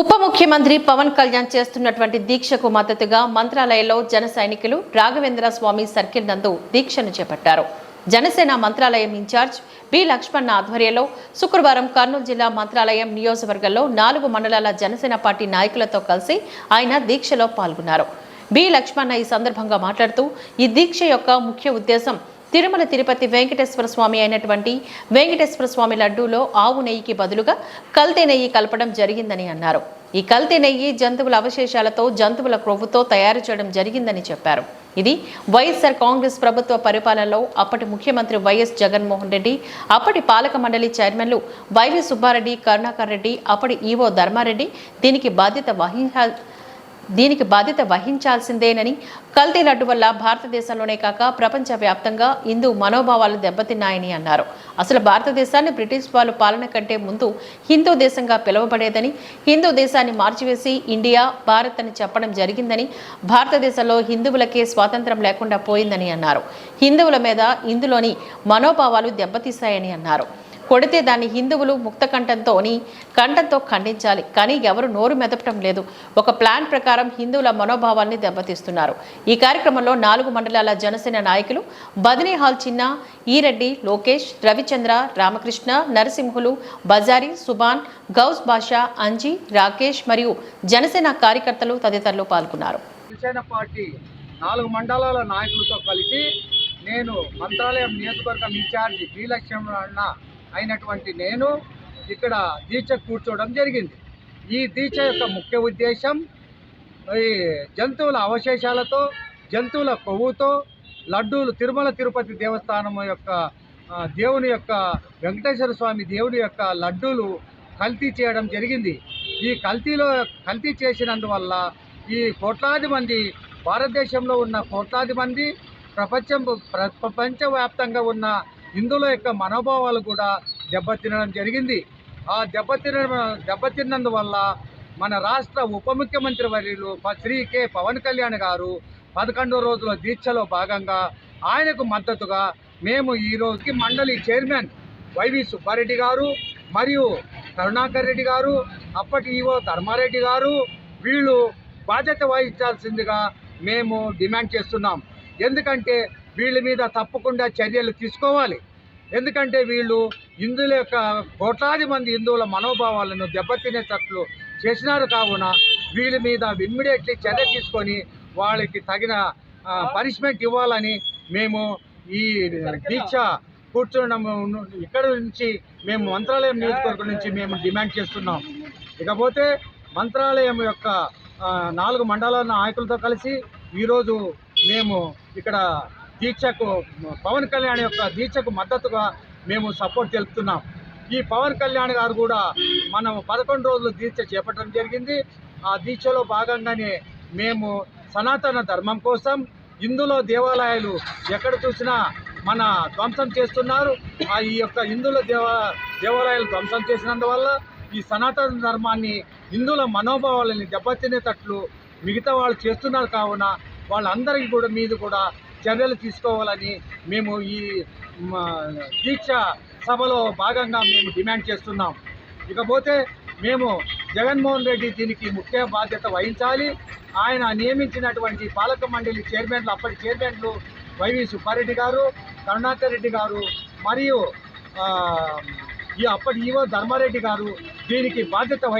ఉప ముఖ్యమంత్రి పవన్ కళ్యాణ్ చేస్తున్నటువంటి దీక్షకు మద్దతుగా మంత్రాలయంలో జన సైనికులు రాఘవేంద్ర స్వామి సర్కిల్ నందు దీక్షను చేపట్టారు. జనసేన మంత్రాలయం ఇన్ఛార్జ్ బి లక్ష్మణ్ ఆధ్వర్యంలో శుక్రవారం కర్నూలు జిల్లా మంత్రాలయం నియోజకవర్గంలో నాలుగు మండలాల జనసేన పార్టీ నాయకులతో కలిసి ఆయన దీక్షలో పాల్గొన్నారు. బి లక్ష్మణ్ ఈ సందర్భంగా మాట్లాడుతూ ఈ దీక్ష యొక్క ముఖ్య ఉద్దేశం తిరుమల తిరుపతి వెంకటేశ్వర స్వామి అయినటువంటి వెంకటేశ్వర స్వామి లడ్డూలో ఆవు నెయ్యికి బదులుగా కల్తీ నెయ్యి కలపడం జరిగిందని అన్నారు. ఈ కల్తీ నెయ్యి జంతువుల అవశేషాలతో జంతువుల క్రొవ్వుతో తయారు చేయడం జరిగిందని చెప్పారు. ఇది వైఎస్ఆర్ కాంగ్రెస్ ప్రభుత్వ పరిపాలనలో అప్పటి ముఖ్యమంత్రి వైఎస్ జగన్మోహన్ రెడ్డి అప్పటి పాలక మండలి చైర్మన్లు వైవి సుబ్బారెడ్డి కరుణాకర్ రెడ్డి అప్పటి ఈవో ధర్మారెడ్డి దీనికి బాధ్యత వహించాల్ దీనికి బాధ్యత వహించాల్సిందేనని కల్తీ లడ్డు వల్ల భారతదేశంలోనే కాక ప్రపంచవ్యాప్తంగా హిందూ మనోభావాలు దెబ్బతిన్నాయని అన్నారు. అసలు భారతదేశాన్ని బ్రిటిష్ వాళ్ళు పాలన కంటే ముందు హిందూ దేశంగా పిలువబడేదని హిందూ దేశాన్ని మార్చివేసి ఇండియా భారత్ అని చెప్పడం జరిగిందని భారతదేశంలో హిందువులకే స్వాతంత్రం లేకుండా పోయిందని అన్నారు. హిందువుల మీద ఇందులోని మనోభావాలు దెబ్బతీశాయని అన్నారు. కొడితే దాన్ని హిందువులు ముక్త కంఠంతోని కంఠంతో ఖండించాలి. కానీ ఎవరు నోరు మెదపటం లేదు. ఒక ప్లాన్ ప్రకారం హిందువుల మనోభావాల్ని దెబ్బతీస్తున్నారు. ఈ కార్యక్రమంలో నాలుగు మండలాల జనసేన నాయకులు బదినీ హాల్ చిన్న ఈరెడ్డి లోకేష్ రవిచంద్ర రామకృష్ణ నరసింహులు బజారి సుబాన్ గౌస్ బాషా అంజీ రాకేష్ మరియు జనసేన కార్యకర్తలు తదితరులు పాల్గొన్నారు. జనసేన పార్టీ నాలుగు మండలాల నాయకులతో కలిసి నేను మంత్రాలయం నియోజకవర్గం ఇన్ఛార్జి శ్రీలక్ష్మణ అయినటువంటి నేను ఇక్కడ దీక్ష కూర్చోవడం జరిగింది. ఈ దీక్ష యొక్క ముఖ్య ఉద్దేశం ఈ జంతువుల అవశేషాలతో జంతువుల కొవ్వుతో లడ్డూలు తిరుమల తిరుపతి దేవస్థానం యొక్క దేవుని యొక్క వెంకటేశ్వర స్వామి దేవుని యొక్క లడ్డూలు కల్తీ చేయడం జరిగింది. ఈ కల్తీలో కల్తీ చేసినందువల్ల ఈ కోట్లాది మంది భారతదేశంలో ఉన్న కోట్లాది మంది ప్రపంచం ప్ర- ప్రపంచవ్యాప్తంగా ఉన్న హిందువుల యొక్క మనోభావాలు కూడా దెబ్బతినడం జరిగింది. ఆ దెబ్బతిన దెబ్బతిన్నందువల్ల మన రాష్ట్ర ఉప ముఖ్యమంత్రి వర్యులు శ్రీ కె. పవన్ కళ్యాణ్ గారు పదకొండో రోజుల దీక్షలో భాగంగా ఆయనకు మద్దతుగా మేము ఈ రోజుకి మండలి చైర్మన్ వైవి సుబ్బారెడ్డి గారు మరియు కరుణాకర్ రెడ్డి గారు అప్పటి ఈవో ధర్మారెడ్డి గారు వీళ్ళు బాధ్యత వహించాల్సిందిగా మేము డిమాండ్ చేస్తున్నాం. ఎందుకంటే వీళ్ళ మీద తప్పకుండా చర్యలు తీసుకోవాలి. ఎందుకంటే వీళ్ళు హిందువుల యొక్క కోట్లాది మంది హిందువుల మనోభావాలను దెబ్బతినేటట్లు చేసినారు కావున వీళ్ళ మీద ఇమ్మీడియట్లీ చర్య తీసుకొని వాళ్ళకి తగిన పనిష్మెంట్ ఇవ్వాలని మేము ఈ దీక్ష కూర్చోవడం ఇక్కడ నుంచి మేము మంత్రాలయం నియోజకవర్గం నుంచి మేము డిమాండ్ చేస్తున్నాం. ఇకపోతే మంత్రాలయం యొక్క నాలుగు మండలాల నాయకులతో కలిసి ఈరోజు మేము ఇక్కడ దీక్షకు పవన్ కళ్యాణ్ యొక్క దీక్షకు మద్దతుగా మేము సపోర్ట్ తెలుపుతున్నాం. ఈ పవన్ కళ్యాణ్ గారు కూడా మనం పదకొండు రోజులు దీక్ష చేపట్టడం జరిగింది. ఆ దీక్షలో భాగంగానే మేము సనాతన ధర్మం కోసం ఇందులో దేవాలయాలు ఎక్కడ చూసినా మన ధ్వంసం చేస్తున్నారు. ఆ ఈ యొక్క హిందుల దేవా దేవాలయాలు ధ్వంసం చేసినందువల్ల ఈ సనాతన ధర్మాన్ని హిందువుల మనోభావాలని దెబ్బతినేటట్లు మిగతా వాళ్ళు చేస్తున్నారు కావున వాళ్ళందరికీ కూడా మీద కూడా చర్యలు తీసుకోవాలని మేము ఈ దీక్ష సభలో భాగంగా మేము డిమాండ్ చేస్తున్నాం. ఇకపోతే మేము జగన్మోహన్ రెడ్డి దీనికి ముఖ్య బాధ్యత వహించాలి. ఆయన నియమించినటువంటి పాలక మండలి చైర్మన్లు అప్పటి చైర్మన్లు వైవి సుబ్బారెడ్డి గారు కరుణాకర్ రెడ్డి గారు మరియు ఈ అప్పటి ఈవో ధర్మారెడ్డి గారు దీనికి బాధ్యత వహి